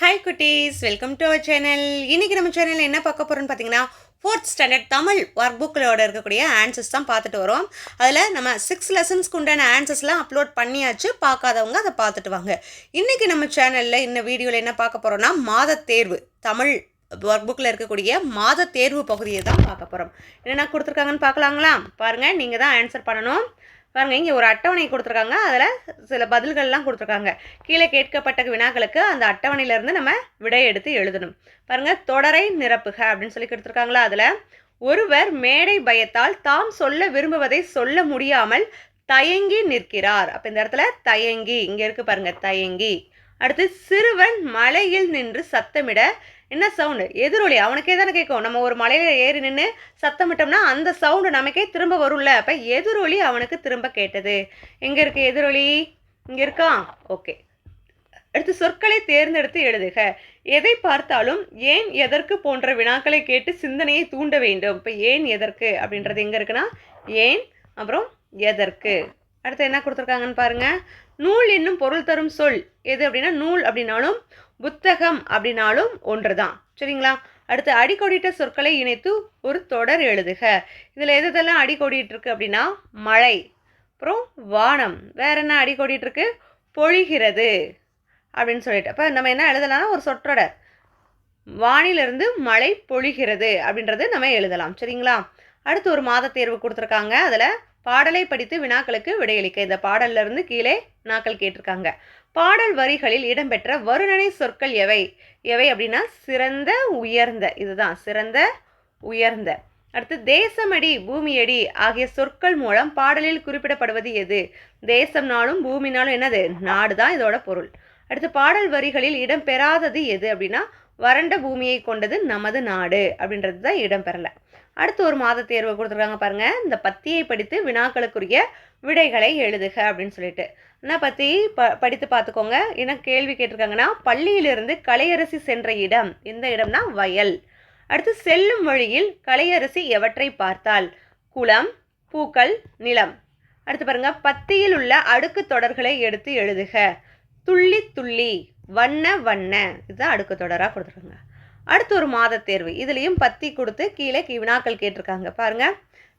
Hi குட்டீஸ். Welcome to our channel இன்றைக்கி நம்ம சேனலில் என்ன பார்க்க போகிறோம்னு பார்த்தீங்கன்னா ஃபோர்த் ஸ்டாண்டர்ட் தமிழ் ஒர்க் புக்கிலோட இருக்கக்கூடிய ஆன்சர்ஸ் தான் பார்த்துட்டு வரோம். அதில் நம்ம சிக்ஸ் லெசன்ஸ்க்கு உண்டான ஆன்சர்ஸ்லாம் அப்லோட் பண்ணியாச்சு. பார்க்காதவங்க அதை பார்த்துட்டு வாங்க. இன்றைக்கி நம்ம சேனலில் இந்த வீடியோவில் என்ன பார்க்க போகிறோம்னா மாத தேர்வு தமிழ் ஒர்க் புக்கில் இருக்கக்கூடிய மாத தேர்வு பகுதியை தான் பார்க்க போகிறோம் என்னென்ன கொடுத்துருக்காங்கன்னு பார்க்கலாங்களா? பாருங்கள் நீங்கள் தான் ஆன்சர் பண்ணணும். பாருங்க இங்கே ஒரு அட்டவணை கொடுத்துருக்காங்க. அதில் சில பதில்கள்லாம் கொடுத்துருக்காங்க. கீழே கேட்கப்பட்ட வினாக்களுக்கு அந்த அட்டவணையிலேருந்து நம்ம விடை எடுத்து எழுதணும். பாருங்கள் தொடரை நிரப்புக அப்படின்னு சொல்லி கொடுத்துருக்காங்களா அதில். ஒருவர் மேடை பயத்தால் தாம் சொல்ல விரும்புவதை சொல்ல முடியாமல் தயங்கி நிற்கிறார். அப்போ இந்த இடத்துல தயங்கி இங்கே இருக்கு பாருங்க தயங்கி. அடுத்து சிறுவன் மலையில் நின்று சத்தமிட என்ன சவுண்டு எதிரொலி அவனுக்கே தானே கேட்கும். நம்ம ஒரு மலையில் ஏறி நின்று சத்தமிட்டோம்னா அந்த சவுண்டு நமக்கே திரும்ப வரும்ல. அப்போ எதிரொலி அவனுக்கு திரும்ப கேட்டது. எங்கே இருக்கு எதிரொலி? இங்கே இருக்கா? ஓகே அடுத்து சொற்களை தேர்ந்தெடுத்து எழுதுக. எதை பார்த்தாலும் ஏன் எதற்கு போன்ற வினாக்களை கேட்டு சிந்தனையை தூண்ட வேண்டும்? இப்போ ஏன் எதற்கு அப்படின்றது எங்கே இருக்குன்னா ஏன் அப்புறம் எதற்கு? அடுத்து என்ன கொடுத்துருக்காங்கன்னு பாருங்கள் நூல் என்னும் பொருள் தரும் சொல். எது அப்படின்னா நூல் அப்படின்னாலும் புத்தகம் அப்படின்னாலும் ஒன்று தான் சரிங்களா? அடுத்து அடிக்கோடிட்ட சொற்களை இணைத்து ஒரு தொடர் எழுதுக. இதில் எது எதெல்லாம் அடிக்கொடிட்டுருக்கு அப்படின்னா மழை அப்புறம் வானம். வேற என்ன அடிக்கொடிட்டுருக்கு பொழிகிறது அப்படின்னு சொல்லிட்டு. அப்போ நம்ம என்ன எழுதலாம்னா ஒரு சொற்றொடர். வானிலிருந்து மழை பொழிகிறது அப்படின்றது நம்ம எழுதலாம். சரிங்களா? அடுத்து ஒரு மாத தேர்வு கொடுத்துருக்காங்க. அதில் பாடலை படித்து வினாக்களுக்கு விடையளிக்க. இந்த பாடல்ல இருந்து கீழே வினாக்கள் கேட்டிருக்காங்க. பாடல் வரிகளில் இடம்பெற்ற வருணனை சொற்கள் எவை? எவை அப்படின்னா சிறந்த உயர்ந்த. இதுதான் சிறந்த உயர்ந்த. அடுத்து தேசமடி பூமியடி ஆகிய சொற்கள் மூலம் பாடலில் குறிப்பிடப்படுவது எது? தேசம்னாலும் பூமினாலும் என்னது? நாடு தான் இதோட பொருள். அடுத்து பாடல் வரிகளில் இடம்பெறாதது எது அப்படின்னா வறண்ட பூமியை கொண்டது நமது நாடு அப்படின்றது தான் இடம்பெறலை. அடுத்து ஒரு மாத தேர்வை கொடுத்துருக்காங்க பாருங்க. இந்த பத்தியை படித்து வினாக்களுக்குரிய விடைகளை எழுதுக அப்படின்னு சொல்லிட்டு. என்ன பத்தி? ப படித்து பார்த்துக்கோங்க. என்ன கேள்வி கேட்டிருக்காங்கன்னா பள்ளியிலிருந்து கலையரசி சென்ற இடம். எந்த இடம்னா? வயல். அடுத்து செல்லும் வழியில் கலையரசி எவற்றை பார்த்தால்? குளம் பூக்கள் நிலம். அடுத்து பாருங்க பத்தியில் உள்ள அடுக்கு தொடர்களை எடுத்து எழுதுக. துள்ளி துள்ளி. வண்ண வண்ண. இதுதான் அடுக்கு தொடராக கொடுத்துருக்காங்க. அடுத்து ஒரு மாத தேர்வு. இதுலேயும் பத்தி கொடுத்து கீழே வினாக்கள் கேட்டிருக்காங்க. பாருங்க.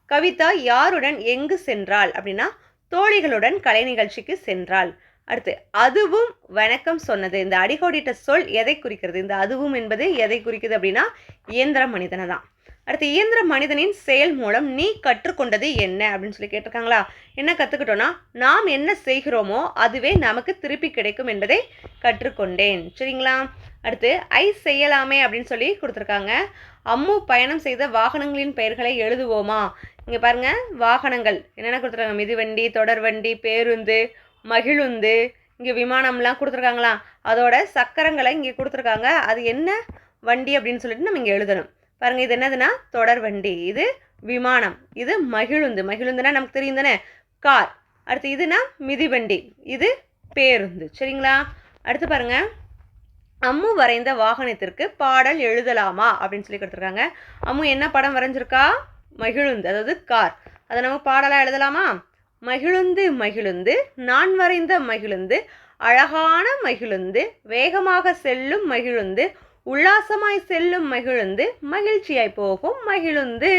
கவிதா யாருடன் எங்கு சென்றாள்? அப்படின்னா தோழிகளுடன் கலை நிகழ்ச்சிக்கு சென்றாள். அடுத்து அதுவும் வணக்கம் சொன்னது. இந்த அடிகோடிட்ட சொல் எதை குறிக்கிறது? இந்த அதுவும் என்பது எதை குறிக்குது அப்படின்னா இயந்திர மனிதனை தான். அடுத்து இயந்திர மனிதனின் செயல் மூலம் நீ கற்றுக்கொண்டது என்ன? அப்படின்னு சொல்லி கேட்டிருக்காங்களா? என்ன கற்றுக்கிட்டோன்னா நாம் என்ன செய்கிறோமோ அதுவே நமக்கு திருப்பி கிடைக்கும் என்பதை கற்றுக்கொண்டேன். சரிங்களா? அடுத்து ஐ செய்யலாமே அப்படின்னு சொல்லி கொடுத்துருக்காங்க. அம்மு பயணம் செய்த வாகனங்களின் பெயர்களை எழுதுவோமா? இங்கே பாருங்க வாகனங்கள். என்னென்ன கொடுத்துருக்காங்க? மிதிவண்டி தொடர்வண்டி பேருந்து மகிழுந்து இங்கே விமானம்லாம் கொடுத்துருக்காங்களா? அதோட சக்கரங்களை இங்கே கொடுத்துருக்காங்க. அது என்ன வண்டி அப்படின்னு சொல்லிட்டு நம்ம இங்கே எழுதணும். பாருங்கள் இது என்னதுன்னா தொடர் வண்டி இது விமானம். இது மகிழுந்து. மகிழுந்துனா நமக்கு தெரியும் தானே? கார். அடுத்து இதுனா மிதிவண்டி. இது பேருந்து. சரிங்களா? அடுத்து பாருங்கள் அம்மு வரைந்த வாகனத்திற்கு பாடல் எழுதலாமா அப்படின்னு சொல்லி கொடுத்துருக்காங்க. அம்மு என்ன படம் வரைஞ்சிருக்கா? மகிழுந்து அதாவது கார். அதை நம்ம பாடலாக எழுதலாமா? மகிழுந்து மகிழுந்து நான் வரைந்த மகிழுந்து அழகான மகிழுந்து வேகமாக செல்லும் மகிழுந்து உல்லாசமாய் செல்லும் மகிழுந்து மகிழ்ச்சியாய் போகும் மகிழுந்து.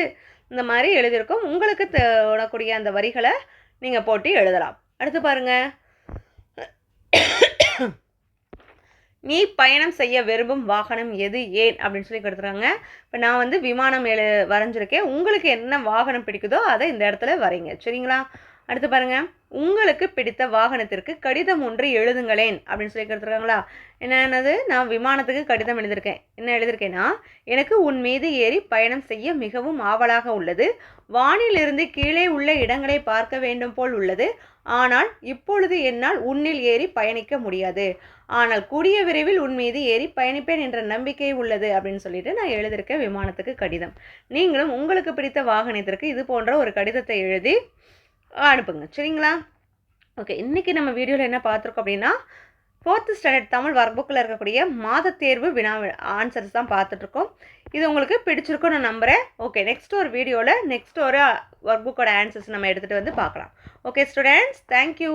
இந்த மாதிரி எழுதியிருக்கோம். உங்களுக்கு தோணக்கூடிய அந்த வரிகளை நீங்கள் போட்டு எழுதலாம். அடுத்து பாருங்கள் நீ பயணம் செய்ய விரும்பும் வாகனம் எது ஏன்? அப்படின்னு சொல்லி கொடுத்துறாங்க. இப்போ நான் வந்து விமானம் எழு வரைஞ்சிருக்கேன். உங்களுக்கு என்ன வாகனம் பிடிக்குதோ அதை இந்த இடத்துல வரைங்க. சரிங்களா? அடுத்து பாருங்க. உங்களுக்கு பிடித்த வாகனத்திற்கு கடிதம் ஒன்று எழுதுங்களேன் அப்படின்னு சொல்லி கொடுத்துருக்காங்களா? என்னது நான் விமானத்துக்கு கடிதம் எழுதியிருக்கேன். என்ன எழுதியிருக்கேன்னா எனக்கு உன் மீது ஏறி பயணம் செய்ய மிகவும் ஆவலாக உள்ளது. வானிலிருந்து கீழே உள்ள இடங்களை பார்க்க வேண்டும் போல் உள்ளது. ஆனால் இப்பொழுது என்னால் உன்னில் ஏறி பயணிக்க முடியாது. ஆனால் கூடிய விரைவில் உன் மீது ஏறி பயணிப்பேன் என்ற நம்பிக்கை உள்ளது அப்படின்னு சொல்லிட்டு நான் எழுதியிருக்க விமானத்துக்கு கடிதம். நீங்களும் உங்களுக்கு பிடித்த வாகனத்திற்கு இது போன்ற ஒரு கடிதத்தை எழுதி அனுப்புங்க. சரிங்களா? ஓகே இன்றைக்கி நம்ம வீடியோவில் என்ன பார்த்துருக்கோம் அப்படின்னா ஃபோர்த்து ஸ்டாண்டர்ட் தமிழ் ஒர்க் புக்கில் இருக்கக்கூடிய மாத தேர்வு வினா ஆன்சர்ஸ் தான் பார்த்துட்ருக்கோம். இது உங்களுக்கு பிடிச்சிருக்கும் நான் நம்புகிறேன் ஓகே நெக்ஸ்ட் ஒரு வீடியோவில் நெக்ஸ்ட் ஒரு ஒர்க் புக்கோட ஆன்சர்ஸ் நம்ம எடுத்துகிட்டு வந்து பார்க்கலாம். Okay students thank you